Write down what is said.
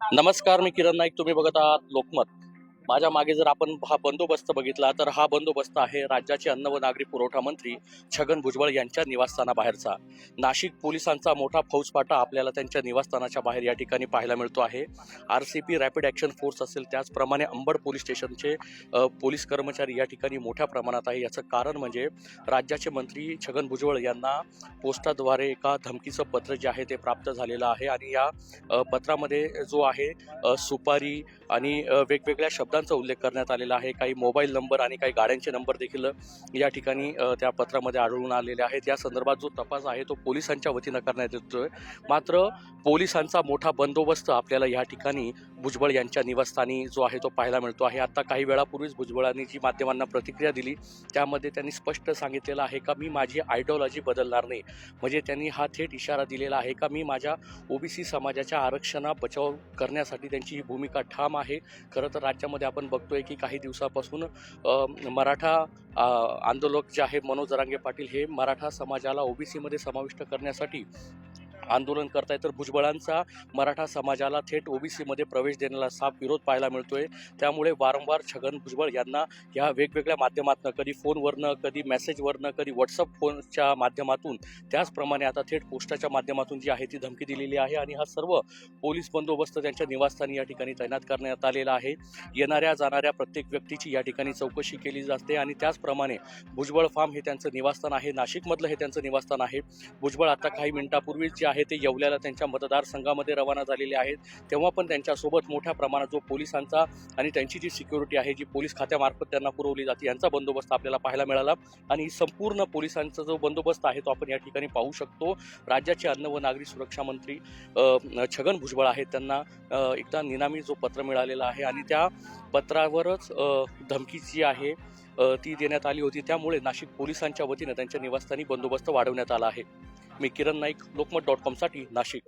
नमस्कार मी किरण नाईक तुम्ही बघत आहात लोकमत. माझ्या मागे जर आपण हा बंदोबस्त बघितला तर हा बंदोबस्त आहे राज्याचे अन्न व नागरी पुरवठा मंत्री छगन भुजबळ यांच्या निवासस्थानाबाहेरचा. नाशिक पोलिसांचा मोठा फौजफाटा आपल्याला त्यांच्या निवासस्थानाच्या बाहेर या ठिकाणी पाहायला मिळतो आहे. R C P rapid action force असेल त्याचप्रमाणे अंबड पोलीस स्टेशनचे पोलीस कर्मचारी या ठिकाणी मोठ्या प्रमाणात आहे. याचं कारण म्हणजे राज्याचे मंत्री छगन भुजबळ यांना पोस्टाद्वारे एका धमकीचं पत्र जे आहे ते प्राप्त झालेलं आहे. आणि या पत्रामध्ये जो आहे सुपारी आणि वेगवेगळ्या शब्दात शब्दांचा उल्लेख करण्यात आलेला आहे. काही मोबाईल नंबर आणि काही गाड्यांचे नंबर देखील या ठिकाणी त्या पत्रामध्ये आढळून आलेले आहेत. या संदर्भात जो तपास आहे तो पोलिसांच्या वतीनं करण्यात येतोय. मात्र पोलिसांचा मोठा बंदोबस्त आपल्याला या ठिकाणी भुजबळ यांच्या निवासस्थानी जो आहे तो पाहायला मिळतो आहे. आता काही वेळापूर्वीच भुजबळांनी जी माध्यमांना प्रतिक्रिया दिली त्यामध्ये त्यांनी स्पष्ट सांगितलेलं आहे का मी माझी आयडिओलॉजी बदलणार नाही. म्हणजे त्यांनी हा थेट इशारा दिलेला आहे का मी माझ्या ओबीसी समाजाच्या आरक्षणा बचाव करण्यासाठी त्यांची ही भूमिका ठाम आहे. खरं तर राज्यामध्ये आपण बघतोय की काही दिवसापासून मराठा आंदोलक जे आहे मनोज जरांगे पाटील हे मराठा समाजाला ओबीसीमध्ये समाविष्ट करण्यासाठी आंदोलन करताय तर भुजबळांचा मराठा समाजाला थेट ओबीसीमध्ये प्रवेश देण्याला साफ विरोध पाहायला मिळतोय. त्यामुळे वारंवार छगन भुजबळ यांना या वेगवेगळ्या माध्यमातून कधी फोनवरनं कधी मेसेजवरनं कधी व्हॉट्सअप फोनच्या माध्यमातून त्याचप्रमाणे आता थेट पोस्टाच्या माध्यमातून जी आहे ती धमकी दिलेली आहे आणि हा सर्व पोलीस बंदोबस्त त्यांच्या निवासस्थानी या ठिकाणी तैनात करण्यात आलेला आहे. येणाऱ्या जाणाऱ्या प्रत्येक व्यक्तीची या ठिकाणी चौकशी केली जाते आणि त्याचप्रमाणे भुजबळ फार्म हे त्यांचं निवासस्थान आहे. नाशिकमधलं हे त्यांचं निवासस्थान आहे. भुजबळ आता काही मिनिटापूर्वीच जे आहे ते येवल्याला त्यांच्या मतदारसंघामध्ये रवाना झालेले आहेत. तेव्हा पण त्यांच्यासोबत मोठ्या प्रमाणात जो पोलिसांचा आणि त्यांची जी सिक्युरिटी आहे जी पोलीस खात्यामार्फत त्यांना पुरवली जाते यांचा बंदोबस्त आपल्याला पाहायला मिळाला. आणि ही संपूर्ण पोलिसांचा जो बंदोबस्त आहे तो आपण या ठिकाणी पाहू शकतो. राज्याचे अन्न व नागरी सुरक्षा मंत्री छगन भुजबळ आहेत. त्यांना एकदा निनामी जो पत्र मिळालेला आहे आणि त्या पत्रावरच धमकी जी आहे ती देण्यात आली होती. त्यामुळे नाशिक पोलिसांच्या वतीनं त्यांच्या निवासस्थानी बंदोबस्त वाढवण्यात आला आहे. मी किरण नाईक लोकमत डॉट कॉमसाठी नाशिक.